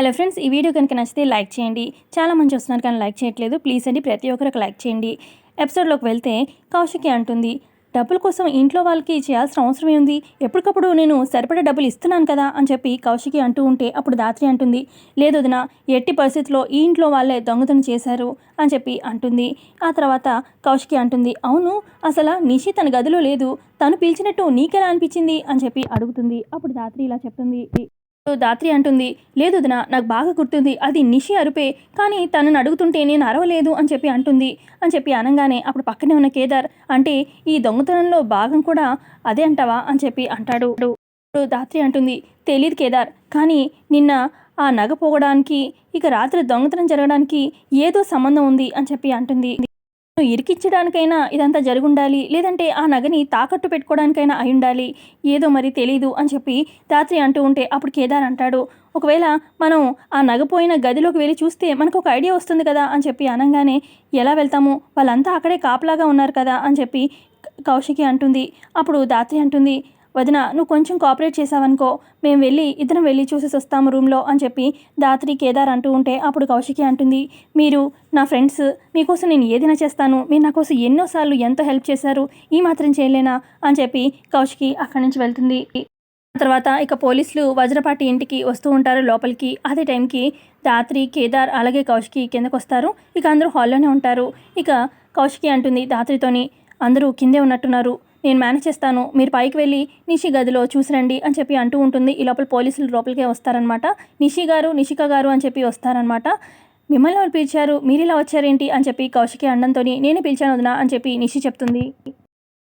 Hello friends ఈ video కనుక నచ్చితే లైక్ చేయండి. చాలా మంది వస్తున్నారు కానీ లైక్ చేయట్లేదు. ప్లీజ్ అండి ప్రతి ఒక్కరికి లైక్ చేయండి. ఎపిసోడ్లోకి వెళ్తే కౌశికి అంటుంది డబ్బుల కోసం ఇంట్లో వాళ్ళకి చేయాల్సిన అవసరం ఉంది ఎప్పటికప్పుడు నేను సరిపడే డబ్బులు ఇస్తున్నాను కదా? అని చెప్పి కౌశికి అంటూ ఉంటే అప్పుడు దాత్రి అంటుంది లేదు వదిన ఎట్టి పరిస్థితిలో ఈ ఇంట్లో వాళ్ళే దొంగతనం చేశారు? అని చెప్పి అంటుంది. ఆ తర్వాత కౌశికి అంటుంది అవును అసలు నిషి తన గదిలో లేదు. తను పిలిచినట్టు నీకెలా అనిపించింది? అని చెప్పి అడుగుతుంది. అప్పుడు దాత్రి ఇలా చెప్తుంది దాత్రి అంటుంది. లేదు వదిన నాకు బాగా గుర్తుంది. అది నిషి అరుపే. కానీ తనను అడుగుతుంటే నేను అరవలేదు అని చెప్పి అంటుంది. అని చెప్పి అనగానే అప్పుడు పక్కనే ఉన్న కేదార్ అంటే ఈ దొంగతనంలో భాగం కూడా అదే అంటావా? అని చెప్పి అంటాడు. అప్పుడు దాత్రి అంటుంది. తెలియదు కేదార్. కానీ నిన్న ఆ నగ పోగడానికి ఇక రాత్రి దొంగతనం జరగడానికి ఏదో సంబంధం ఉంది అని చెప్పి అంటుంది. ఇరికించడానికైనా ఇదంతా జరుగుండాలి లేదంటే ఆ నగని తాకట్టు పెట్టుకోవడానికైనా అయి ఉండాలి ఏదో మరి తెలీదు అని చెప్పి దాత్రి అంటూ ఉంటే అప్పుడు కేదార్ అంటాడు ఒకవేళ మనం ఆ నగ పోయిన గదిలోకి వెళ్ళి చూస్తే మనకు ఒక ఐడియా వస్తుంది కదా అని చెప్పి అనగానే ఎలా వెళ్తాము? వాళ్ళంతా అక్కడే కాపలాగా ఉన్నారు కదా అని చెప్పి కౌశికి అంటుంది. అప్పుడు దాత్రి అంటుంది వదిన నువ్వు కొంచెం కోఆపరేట్ చేసావనుకో మేము వెళ్ళి ఇద్దరం వెళ్ళి చూసేసి వస్తాము రూమ్లో అని చెప్పి దాత్రి కేదార్ అంటూ ఉంటే అప్పుడు కౌశికి అంటుంది మీరు నా ఫ్రెండ్స్ మీకోసం నేను ఏదైనా చేస్తాను మీరు నా కోసం ఎన్నోసార్లు ఎంతో హెల్ప్ చేశారు ఈ మాత్రం చేయలేనా? అని చెప్పి కౌశికి అక్కడి నుంచి వెళ్తుంది. తర్వాత ఇక పోలీసులు వజ్రపాటి ఇంటికి వస్తూ ఉంటారు లోపలికి. అదే టైంకి దాత్రి కేదార్ అలాగే కౌశికి కిందకు వస్తారు. ఇక అందరూ హాల్లోనే ఉంటారు. ఇక కౌశికి అంటుంది దాత్రితోని అందరూ కిందే ఉన్నట్టున్నారు. నేను మేనేజ్ చేస్తాను మీరు పైకి వెళ్ళి నిషి గదిలో చూసిరండి అని చెప్పి అంటూ ఉంటుంది. ఈ లోపల పోలీసులు లోపలికే వస్తారనమాట. నిషి గారు నిషిక గారు అని చెప్పి వస్తారనమాట. మిమ్మల్ని వాళ్ళు పిలిచారు? మీరు ఇలా వచ్చారేంటి? అని చెప్పి కౌశికి అండంతో నేనే పిలిచాను వదినా అని చెప్పి నిషి చెప్తుంది.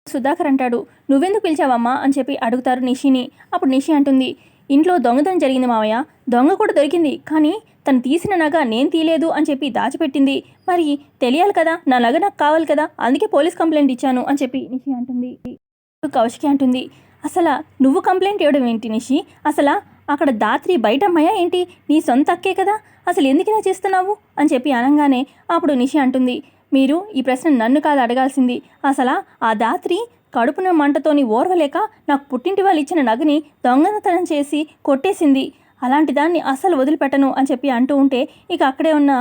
సుధాకర్ అంటాడు నువ్వెందుకు పిలిచావమ్మా? అని చెప్పి అడుగుతారు నిషిని. అప్పుడు నిషి అంటుంది ఇంట్లో దొంగతనం జరిగింది మావయ్య. దొంగ కూడా దొరికింది. కానీ తను తీసిన నగ నేను తీయలేదు అని చెప్పి దాచిపెట్టింది. మరి తెలియాలి కదా నా నగ నాకు కావాలి కదా అందుకే పోలీస్ కంప్లైంట్ ఇచ్చాను అని చెప్పి నిషి అంటుంది. కౌశికి అంటుంది అసలు నువ్వు కంప్లైంట్ ఇవ్వడం ఏంటి నిషి? అసలు అక్కడ దాత్రి బయట అమ్మాయా ఏంటి? నీ సొంత అక్కే కదా అసలు ఎందుకు ఇలా చేస్తున్నావు? అని చెప్పి అనగానే అప్పుడు నిషి అంటుంది మీరు ఈ ప్రశ్న నన్ను కాదు అడగాల్సింది. అసలు ఆ దాత్రి కడుపున మంటతోని ఓర్వలేక నాకు పుట్టింటి వాళ్ళు ఇచ్చిన నగని దొంగతనం చేసి కొట్టేసింది. అలాంటి దాన్ని అస్సలు వదిలిపెట్టను అని చెప్పి అంటూ ఉంటే ఇక అక్కడే ఉన్న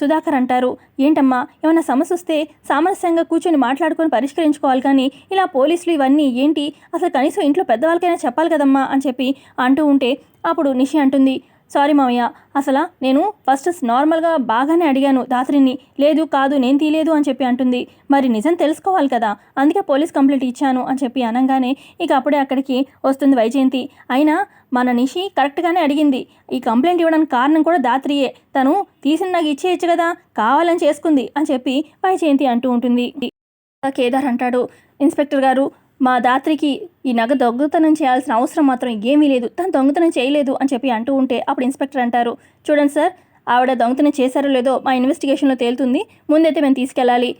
సుధాకర్ అంటారు. ఏంటమ్మా ఏమైనా సమస్య వస్తే సామరస్యంగా కూర్చొని మాట్లాడుకొని పరిష్కరించుకోవాలి కానీ ఇలా పోలీసులు ఇవన్నీ ఏంటి? అసలు కనీసం ఇంట్లో పెద్దవాళ్ళకైనా చెప్పాలి కదమ్మా అని చెప్పి అంటూ ఉంటే అప్పుడు నిషి అంటుంది. సారీ మామయ్య అసలు నేను ఫస్ట్ నార్మల్గా బాగానే అడిగాను దాత్రిని. లేదు కాదు నేను తీయలేదు అని చెప్పి అంటుంది. మరి నిజం తెలుసుకోవాలి కదా. అందుకే పోలీస్ కంప్లైంట్ ఇచ్చాను అని చెప్పి అనగానే ఇక అప్పుడే అక్కడికి వస్తుంది వైజయంతి. అయినా మన నిషి కరెక్ట్గానే అడిగింది. ఈ కంప్లైంట్ ఇవ్వడానికి కారణం కూడా దాత్రియే. తను తీసిన నాకు ఇచ్చేయచ్చు కదా. కావాలని చేసుకుంది అని చెప్పి వైజయంతి అంటూ ఉంటుంది. కేదార్ అంటాడు. ఇన్స్పెక్టర్ గారు మా దాత్రికి ఈ నగ దొంగతనం చేయాల్సిన అవసరం మాత్రం ఏమీ లేదు. తను దొంగతనం చేయలేదు అని చెప్పి అంటూ ఉంటే అప్పుడు ఇన్స్పెక్టర్ అంటారు చూడండి సార్ ఆవిడ దొంగతనం చేశారో లేదో మా ఇన్వెస్టిగేషన్లో తేలుతుంది. ముందైతే మేము తీసుకెళ్ళాలి.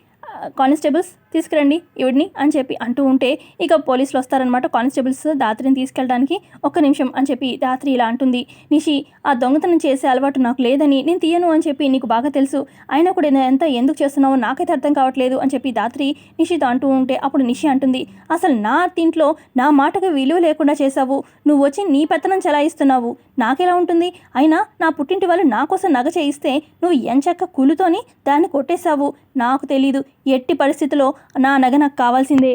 కానిస్టేబుల్స్ తీసుకురండి ఈవిడ్ని అని చెప్పి అంటూ ఉంటే ఇక పోలీసులు వస్తారనమాట కానిస్టేబుల్స్ దాత్రిని తీసుకెళ్ళడానికి ఒక్క నిమిషం అని చెప్పి దాత్రి ఇలా అంటుంది. నిషి ఆ దొంగతనం చేసే అలవాటు నాకు లేదని నేను తీయను అని చెప్పి నీకు బాగా తెలుసు. అయినా కూడా నేను ఎంత ఎందుకు చేస్తున్నావో నాకైతే అర్థం కావట్లేదు అని చెప్పి దాత్రి నిషితో అంటూ ఉంటే అప్పుడు నిషి అంటుంది అసలు నా తింట్లో నా మాటకు విలువ లేకుండా చేశావు. నువ్వు వచ్చి నీ పెత్తనం చెలాయిస్తున్నావు. నాకెలా ఉంటుంది? అయినా నా పుట్టింటి వాళ్ళు నా కోసం నగ చేయిస్తే నువ్వు ఎంచక్క కులుతోని దాన్ని కొట్టేశావు. నాకు తెలీదు ఎట్టి పరిస్థితిలో నా నగ నాకు కావాల్సిందే.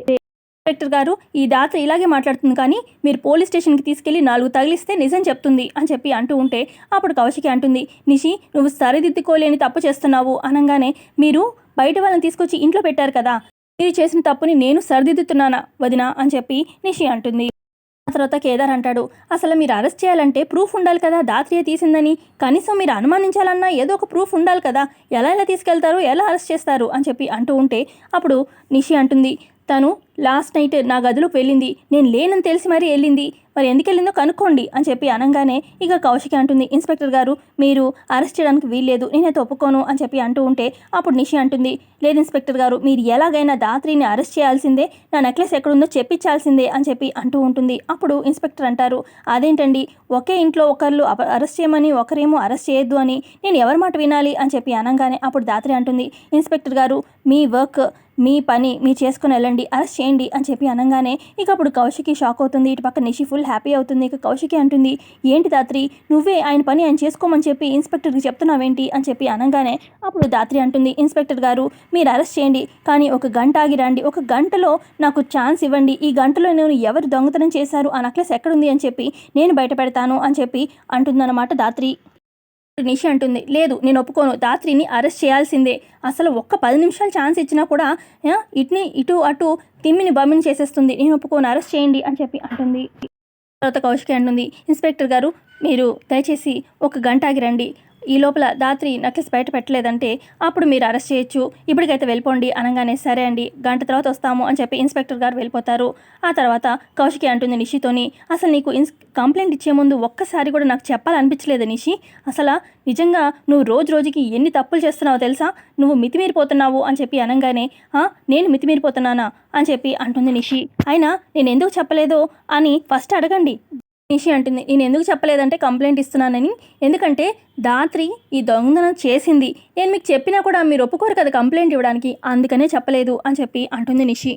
ఇన్స్పెక్టర్ గారు ఈ దాత ఇలాగే మాట్లాడుతుంది కానీ మీరు పోలీస్ స్టేషన్కి తీసుకెళ్ళి నాలుగు తగిలిస్తే నిజం చెప్తుంది అని చెప్పి అంటూ ఉంటే అప్పుడు కౌశికి అంటుంది నిషి నువ్వు సరిదిద్దుకోలేని తప్పు చేస్తున్నావు అనగానే మీరు బయట వాళ్ళని తీసుకొచ్చి ఇంట్లో పెట్టారు కదా. మీరు చేసిన తప్పుని నేను సరిదిద్దుతున్నానా వదినా? అని చెప్పి నిషి అంటుంది. ఆ తర్వాత కేదార్ అంటాడు అసలు మీరు అరెస్ట్ చేయాలంటే ప్రూఫ్ ఉండాలి కదా దాత్రియ తీసిందని. కనీసం మీరు అనుమానించాలన్నా ఏదో ఒక ప్రూఫ్ ఉండాలి కదా. ఎలా ఎలా తీసుకెళ్తారు ఎలా అరెస్ట్ చేస్తారు? అని చెప్పి అంటూ ఉంటే అప్పుడు నిషి అంటుంది తను లాస్ట్ నైట్ నా గదిలోకి వెళ్ళింది. నేను లేనని తెలిసి మరీ వెళ్ళింది. మరి ఎందుకు వెళ్ళిందో కనుక్కోండి అని చెప్పి అనగానే ఇక కౌశికి అంటుంది. ఇన్స్పెక్టర్ గారు మీరు అరెస్ట్ చేయడానికి వీల్లేదు. నేనైతే ఒప్పుకోను అని చెప్పి అంటూ ఉంటే అప్పుడు నిషి అంటుంది. లేదు ఇన్స్పెక్టర్ గారు మీరు ఎలాగైనా దాత్రిని అరెస్ట్ చేయాల్సిందే. నా నెక్లెస్ ఎక్కడుందో చెప్పించాల్సిందే అని చెప్పి అంటూ ఉంటుంది. అప్పుడు ఇన్స్పెక్టర్ అంటారు అదేంటండి? ఒకే ఇంట్లో ఒకళ్ళు అప- అరెస్ట్ చేయమని ఒకరేమో అరెస్ట్ చేయొద్దు అని నేను ఎవరి మాట వినాలి? అని చెప్పి అనగానే అప్పుడు దాత్రి అంటుంది. ఇన్స్పెక్టర్ గారు మీ వర్క్ మీ పని మీరు చేసుకుని వెళ్ళండి. అరెస్ట్ చేయండి. చేయండి అని చెప్పి అనగానే ఇక అప్పుడు కౌశికి షాక్ అవుతుంది. ఇటు పక్క నిషి ఫుల్ హ్యాపీ అవుతుంది. ఇక కౌశికి అంటుంది ఏంటి దాత్రి? నువ్వే ఆయన పని ఆయన చేసుకోమని చెప్పి ఇన్స్పెక్టర్కి చెప్తున్నావేంటి? అని చెప్పి అనగానే అప్పుడు దాత్రి అంటుంది ఇన్స్పెక్టర్ గారు మీరు అరెస్ట్ చేయండి. కానీ ఒక గంట ఆగి రండి. ఒక గంటలో నాకు ఛాన్స్ ఇవ్వండి. ఈ గంటలో నేను ఎవరు దొంగతనం చేశారు? ఆ నెక్లెస్ ఎక్కడుంది? అని చెప్పి నేను బయట పెడతాను అని చెప్పి అంటుందన్నమాట దాత్రి. నిషి అంటుంది లేదు నేను ఒప్పుకోను. దాత్రిని అరెస్ట్ చేయాల్సిందే. అసలు ఒక్క పది నిమిషాలు ఛాన్స్ ఇచ్చినా కూడా ఇటుని ఇటు అటు తిమ్మిని బమ్మిని చేసేస్తుంది. నేను ఒప్పుకోను అరెస్ట్ చేయండి అని చెప్పి అంటుంది. తర్వాత కౌశికి అంటుంది ఇన్స్పెక్టర్ గారు మీరు దయచేసి ఒక గంట ఆగిరండి ఈ లోపల దాత్రి నెక్లెస్ బయట పెట్టలేదంటే అప్పుడు మీరు అరెస్ట్ చేయొచ్చు. ఇప్పటికైతే వెళ్ళిపోండి అనగానే సరే అండి గంట తర్వాత వస్తాము అని చెప్పి ఇన్స్పెక్టర్ గారు వెళ్ళిపోతారు. ఆ తర్వాత కౌశికి అంటుంది నిషితోని అసలు నీకు ఇన్స్ కంప్లైంట్ ఇచ్చే ముందు ఒక్కసారి కూడా నాకు చెప్పాలనిపించలేదు నిషి? అసలు నిజంగా నువ్వు రోజు రోజుకి ఎన్ని తప్పులు చేస్తున్నావో తెలుసా? నువ్వు మితిమీరిపోతున్నావు అని చెప్పి అనగానే నేను మితిమీరిపోతున్నానా? అని చెప్పి అంటుంది నిషి. అయినా నేను ఎందుకు చెప్పలేదో? అని ఫస్ట్ అడగండి. నిషి అంటుంది నేను ఎందుకు చెప్పలేదంటే కంప్లైంట్ ఇస్తున్నానని? ఎందుకంటే దాత్రి ఈ దొంగతనం చేసింది. నేను మీకు చెప్పినా కూడా మీరు ఒప్పుకోరు కదా కంప్లైంట్ ఇవ్వడానికి. అందుకనే చెప్పలేదు అని చెప్పి అంటుంది నిషి.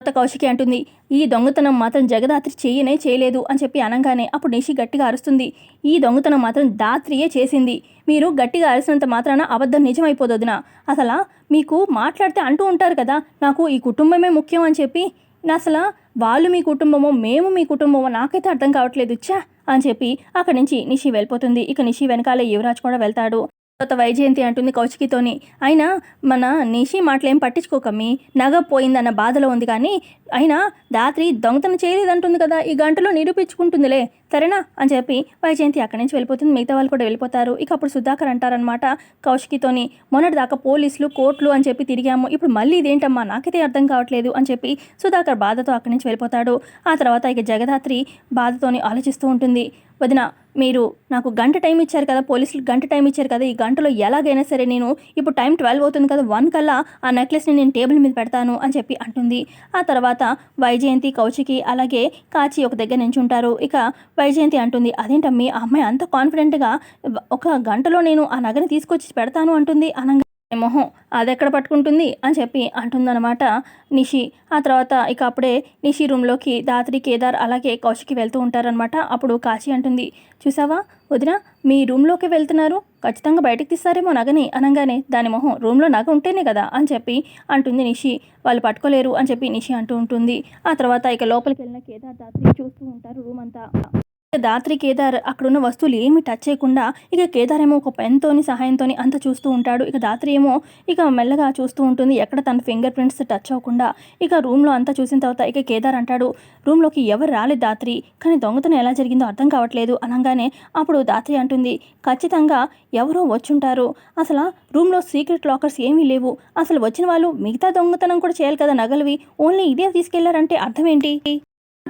కొత్త కౌశికి అంటుంది ఈ దొంగతనం మాత్రం జగదాత్రి చేయనే చేయలేదు అని చెప్పి అనగానే అప్పుడు నిషి గట్టిగా అరుస్తుంది ఈ దొంగతనం మాత్రం దాత్రియే చేసింది. మీరు గట్టిగా అరిసినంత మాత్రాన అబద్ధం నిజమైపోదొదినా అసలు మీకు మాట్లాడితే అంటూ ఉంటారు కదా నాకు ఈ కుటుంబమే ముఖ్యం అని చెప్పి నా అసలు వాళ్ళు మీ కుటుంబమో మేము మీ కుటుంబమో నాకైతే అర్థం కావట్లేదు. ఛా! అని చెప్పి అక్కడి నుంచి నిషి వెళ్ళిపోతుంది. ఇక నిషి వెనకాల యువరాజ్ కూడా వెళ్తాడు. కొత్త వైజయంతి అంటుంది కౌశికితోని. అయినా మన నిషి మాటలేం పట్టించుకోకమ్మి నగ పోయిందన్న బాధలో ఉంది కానీ అయినా దాత్రి దొంగతనం చేయలేదంటుంది కదా. ఈ గంటలో నిరూపించుకుంటుందిలే. సరేనా అని చెప్పి వైజయంతి అక్కడి నుంచి వెళ్ళిపోతుంది. మిగతా వాళ్ళు కూడా వెళ్ళిపోతారు. ఇక అప్పుడు సుధాకర్ అంటారనమాట కౌశికితోని మొన్నటి దాకా పోలీసులు కోర్టులు అని చెప్పి తిరిగాము. ఇప్పుడు మళ్ళీ ఇదేంటమ్మా? నాకైతే అర్థం కావట్లేదు అని చెప్పి సుధాకర్ బాధతో అక్కడి నుంచి వెళ్ళిపోతాడు. ఆ తర్వాత ఇక జగదాత్రి బాధతోని ఆలోచిస్తూ ఉంటుంది. వదిన మీరు నాకు గంట టైం ఇచ్చారు కదా పోలీసులు గంట టైం ఇచ్చారు కదా ఈ గంటలో ఎలాగైనా సరే నేను ఇప్పుడు టైం ట్వెల్వ్ అవుతుంది కదా వన్ కల్లా ఆ నెక్లెస్ని నేను టేబుల్ మీద పెడతాను అని చెప్పి అంటుంది. ఆ తర్వాత వైజయంతి కౌచికి అలాగే కాచి ఒక దగ్గర నించుంటారు ఇక వైజయంతి అంటుంది. అదేంటమ్మి ఆ అమ్మాయి అంత కాన్ఫిడెంట్గా ఒక గంటలో నేను ఆ నగని తీసుకొచ్చి పెడతాను అంటుంది అనగా. మొహం అది ఎక్కడ పట్టుకుంటుంది? అని చెప్పి అంటుందన్నమాట నిషి. ఆ తర్వాత ఇక అప్పుడే నిషి రూమ్లోకి దాత్రి కేదార్ అలాగే కౌశికి వెళ్తూ ఉంటారనమాట అప్పుడు కాశీ అంటుంది. చూసావా వదిన మీ రూమ్లోకి వెళ్తున్నారు. ఖచ్చితంగా బయటకు తీస్తారేమో నగని అనగానే. దాని మొహం రూమ్లో నగ ఉంటేనే కదా అని చెప్పి అంటుంది నిషి. వాళ్ళు పట్టుకోలేరు అని చెప్పి నిషి అంటూ ఉంటుంది. ఆ తర్వాత ఇక లోపలికి వెళ్ళిన కేదార్ దాత్రి చూస్తూ ఉంటారు రూమ్ అంతా దాత్రి కేదార్ అక్కడున్న వస్తువులు ఏమి టచ్ చేయకుండా ఇక కేదార్ ఏమో ఒక పెన్తోని సహాయంతోని అంత చూస్తూ ఉంటాడు. ఇక దాత్రి ఏమో ఇక మెల్లగా చూస్తూ ఉంటుంది. ఎక్కడ తన ఫింగర్ ప్రింట్స్ టచ్ అవ్వకుండా ఇక రూమ్లో అంతా చూసిన తర్వాత ఇక కేదార్ అంటాడు రూమ్లోకి ఎవరు రాలేదు దాత్రి. కానీ దొంగతనం ఎలా జరిగిందో అర్థం కావట్లేదు అనగానే అప్పుడు దాత్రి అంటుంది ఖచ్చితంగా ఎవరో వచ్చుంటారు. అసలు రూమ్లో సీక్రెట్ లాకర్స్ ఏమీ లేవు. అసలు వచ్చిన వాళ్ళు మిగతా దొంగతనం కూడా చేయాలి కదా నగలవి. ఓన్లీ ఇదే తీసుకెళ్ళారంటే అర్థం ఏంటి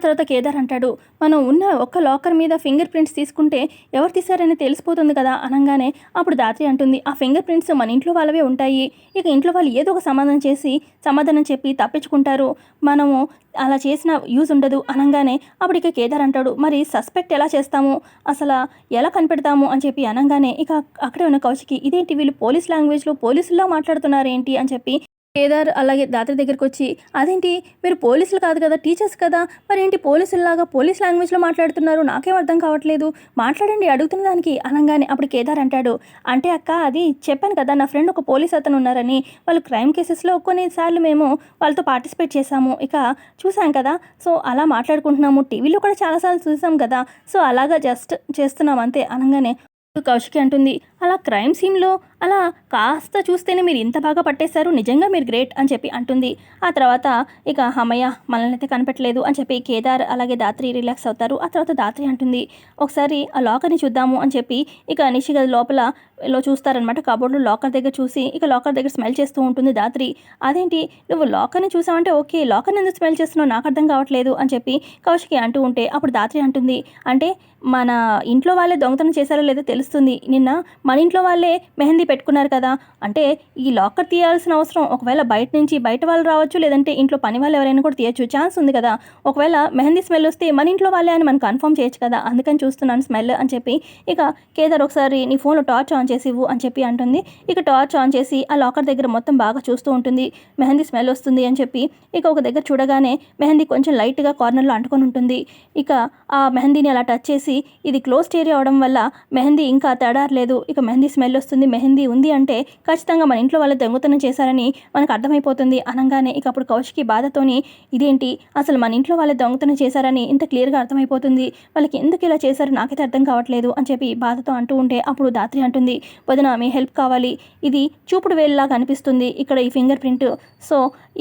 తర్వాత కేదార్ అంటాడు మనం ఉన్న ఒక్క లాకర్ మీద ఫింగర్ ప్రింట్స్ తీసుకుంటే ఎవరు తీశారని తెలిసిపోతుంది కదా అనగానే. అప్పుడు దాత్రి అంటుంది ఆ ఫింగర్ ప్రింట్స్ మన ఇంట్లో వాళ్ళవే ఉంటాయి. ఇక ఇంట్లో వాళ్ళు ఏదో ఒక సమాధానం చేసి సమాధానం చెప్పి తప్పించుకుంటారు. మనము అలా చేసిన యూజ్ ఉండదు అనగానే. అప్పుడు ఇక కేదార్ అంటాడు మరి సస్పెక్ట్ ఎలా చేస్తాము? అసలు ఎలా కనిపెడతాము? అని చెప్పి అనగానే ఇక అక్కడే ఉన్న కౌశికి ఇదేంటి వీళ్ళు పోలీస్ లాంగ్వేజ్లో పోలీసుల్లో మాట్లాడుతున్నారు ఏంటి అని చెప్పి కేదార్ అలాగే దాత్రి దగ్గరికి వచ్చి అదేంటి? మీరు పోలీసులు కాదు కదా టీచర్స్ కదా? మరి ఏంటి పోలీసుల్లాగా పోలీస్ లాంగ్వేజ్లో మాట్లాడుతున్నారు? నాకేం అర్థం కావట్లేదు. మాట్లాడండి అడుగుతున్న దానికి అనగానే అప్పుడు కేదార్ అంటాడు. అంటే అక్క అది చెప్పాను కదా నా ఫ్రెండ్ ఒక పోలీస్ అతను ఉన్నారని. వాళ్ళు క్రైమ్ కేసెస్లో కొన్నిసార్లు మేము వాళ్ళతో పార్టిసిపేట్ చేశాము. ఇక చూసాం కదా సో అలా మాట్లాడుకుంటున్నాము. టీవీలో కూడా చాలాసార్లు చూసాం కదా సో అలాగా జస్ట్ చేస్తున్నాం అంతే అనగానే కౌశికి అంటుంది. అలా క్రైమ్ సీన్లో అలా కాస్త చూస్తేనే మీరు ఇంత బాగా పట్టేశారు నిజంగా మీరు గ్రేట్ అని చెప్పి అంటుంది. ఆ తర్వాత ఇక హమయ్య మనల్ని అయితే కనిపెట్టలేదు అని చెప్పి కేదార్ అలాగే దాత్రి రిలాక్స్ అవుతారు. ఆ తర్వాత దాత్రి అంటుంది. ఒకసారి ఆ లాకర్ని చూద్దాము అని చెప్పి ఇక నిషిగ లోపల లో చూస్తారనమాట కబోర్డ్లో లాకర్ దగ్గర చూసి ఇక లాకర్ దగ్గర స్మెల్ చేస్తూ ఉంటుంది దాత్రి. అదేంటి? నువ్వు లాకర్ని చూసావంటే ఓకే. లాకర్ని ఎందుకు స్మెల్ చేస్తున్నావు? నాకు అర్థం కావట్లేదు అని చెప్పి కౌశికి అంటూ ఉంటే అప్పుడు దాత్రి అంటుంది. అంటే మన ఇంట్లో వాళ్ళే దొంగతనం చేశారో లేదో తెలుస్తుంది. నిన్న మన ఇంట్లో వాళ్ళే మెహందీ పెట్టుకున్నారు కదా. అంటే ఈ లాకర్ తీయాల్సిన అవసరం. ఒకవేళ బయట నుంచి బయట వాళ్ళు రావచ్చు లేదంటే ఇంట్లో పని వాళ్ళు ఎవరైనా కూడా తీయచ్చు. ఛాన్స్ ఉంది కదా. ఒకవేళ మెహందీ స్మెల్ వస్తే మన ఇంట్లో వాళ్ళే అని మనం కన్ఫర్మ్ చేయొచ్చు కదా. అందుకని చూస్తున్నాను స్మెల్ అని చెప్పి ఇక కేదార్ ఒకసారి నీ ఫోన్లో టార్చ్ ఆన్ చేసి ఇవ్వు అని చెప్పి అంటుంది. ఇక టార్చ్ ఆన్ చేసి ఆ లాకర్ దగ్గర మొత్తం బాగా చూస్తూ ఉంటుంది. మెహందీ స్మెల్ వస్తుంది అని చెప్పి ఇక ఒక దగ్గర చూడగానే మెహందీ కొంచెం లైట్గా కార్నర్లో అంటుకొని ఉంటుంది. ఇక ఆ మెహందీని అలా టచ్ చేసి ఇది క్లోజ్డ్ ఏరియా అవడం వల్ల మెహందీ ఇంకా తేడారలేదు. ఇక మెహందీ స్మెల్ వస్తుంది. మెహందీ ఉంది అంటే ఖచ్చితంగా మన ఇంట్లో వాళ్ళు దొంగతనం చేశారని మనకు అర్థమైపోతుంది. అనగానే ఇక అప్పుడు కౌశికి బాధతోని ఇదేంటి? అసలు మన ఇంట్లో వాళ్ళే దొంగతనం చేశారని ఇంత క్లియర్గా అర్థమైపోతుంది. వాళ్ళకి ఎందుకు ఇలా చేశారో నాకైతే అర్థం కావట్లేదు అని చెప్పి బాధతో అంటూ ఉంటే అప్పుడు దాత్రి అంటుంది. వదిన మీ హెల్ప్ కావాలి. ఇది చూపుడు వేలులాగా అనిపిస్తుంది ఇక్కడ ఈ ఫింగర్ ప్రింట్ సో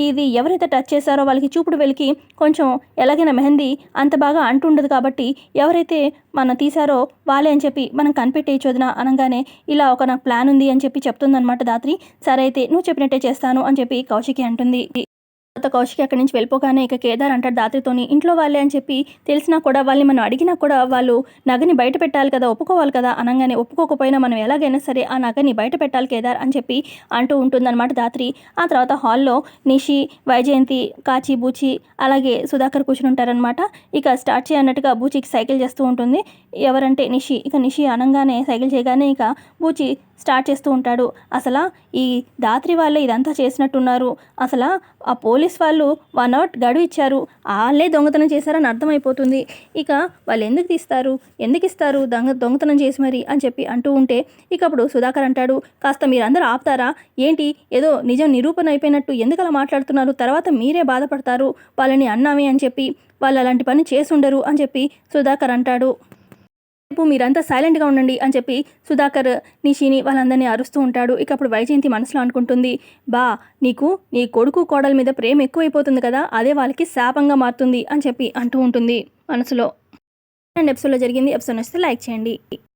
ఇది ఎవరైతే టచ్ చేశారో వాళ్ళకి చూపుడు వేలికి కొంచెం ఎలాగైనా మెహందీ అంత బాగా అంటుండదు కాబట్టి ఎవరైతే మనం తీశారో వాళ్ళే అని చెప్పి మనం కనిపెట్టేయచ్చు వదిన అనగానే ఇలా ఒక నాకు ప్లాన్ ఉంది అని చెప్పి చెప్తుందన్నమాట దాత్రి. సరే అయితే నువ్వు చెప్పినట్టే చేస్తాను అని చెప్పి కౌశికి అంటుంది. తర్వాత కౌశిక్ అక్కడి నుంచి వెళ్ళిపోగానే ఇక కేదార్ అంటాడు దాత్రితోని ఇంట్లో వాళ్ళే అని చెప్పి తెలిసినా కూడా వాళ్ళని మనం అడిగినా కూడా వాళ్ళు నగని బయట పెట్టాలి కదా ఒప్పుకోవాలి కదా అనగానే ఒప్పుకోకపోయినా మనం ఎలాగైనా సరే ఆ నగని బయట పెట్టాలి కేదార్ అని చెప్పి అంటూ ఉంటుందన్నమాట దాత్రి. ఆ తర్వాత హాల్లో నిషి వైజయంతి కాచి బూచి అలాగే సుధాకర్ కూర్చుని ఉంటారనమాట ఇక స్టార్ట్ చేయన్నట్టుగా బూచికి సైకిల్ చేస్తూ ఉంటుంది. ఎవరంటే నిషి. ఇక నిషి అనగానే సైకిల్ చేయగానే ఇక బూచి స్టార్ట్ చేస్తూ ఉంటాడు. అసలు ఈ దాత్రి వాళ్ళే ఇదంతా చేసినట్టున్నారు. అసలు ఆ పోలీస్ వాళ్ళు వన్ అవర్ గడువు ఇచ్చారు. వాళ్ళే దొంగతనం చేశారని అర్థమైపోతుంది. ఇక వాళ్ళు ఎందుకు తీస్తారు? ఎందుకు ఇస్తారు? దొంగ దొంగతనం చేసి మరి అని చెప్పి అంటూ ఉంటే ఇక అప్పుడు సుధాకర్ అంటాడు కాస్త మీరందరూ ఆపుతారా? ఏంటి? ఏదో నిజం నిరూపణ అయిపోయినట్టు ఎందుకు అలా మాట్లాడుతున్నారు? తర్వాత మీరే బాధపడతారు. వాళ్ళని అన్నామే అని చెప్పి వాళ్ళు అలాంటి పని చేసుండరు అని చెప్పి సుధాకర్ అంటాడు. రేపు మీరంతా సైలెంట్గా ఉండండి అని చెప్పి సుధాకర్ నిషిని వాళ్ళందరినీ అరుస్తూ ఉంటాడు. ఇక అప్పుడు వైజయంతి మనసులో అనుకుంటుంది బా నీకు నీ కొడుకు కోడల మీద ప్రేమ ఎక్కువైపోతుంది కదా అదే వాళ్ళకి శాపంగా మారుతుంది అని చెప్పి అంటూ ఉంటుంది మనసులో. రెండు ఎపిసోడ్లో జరిగింది ఎపిసోడ్ నచ్చితే లైక్ చేయండి.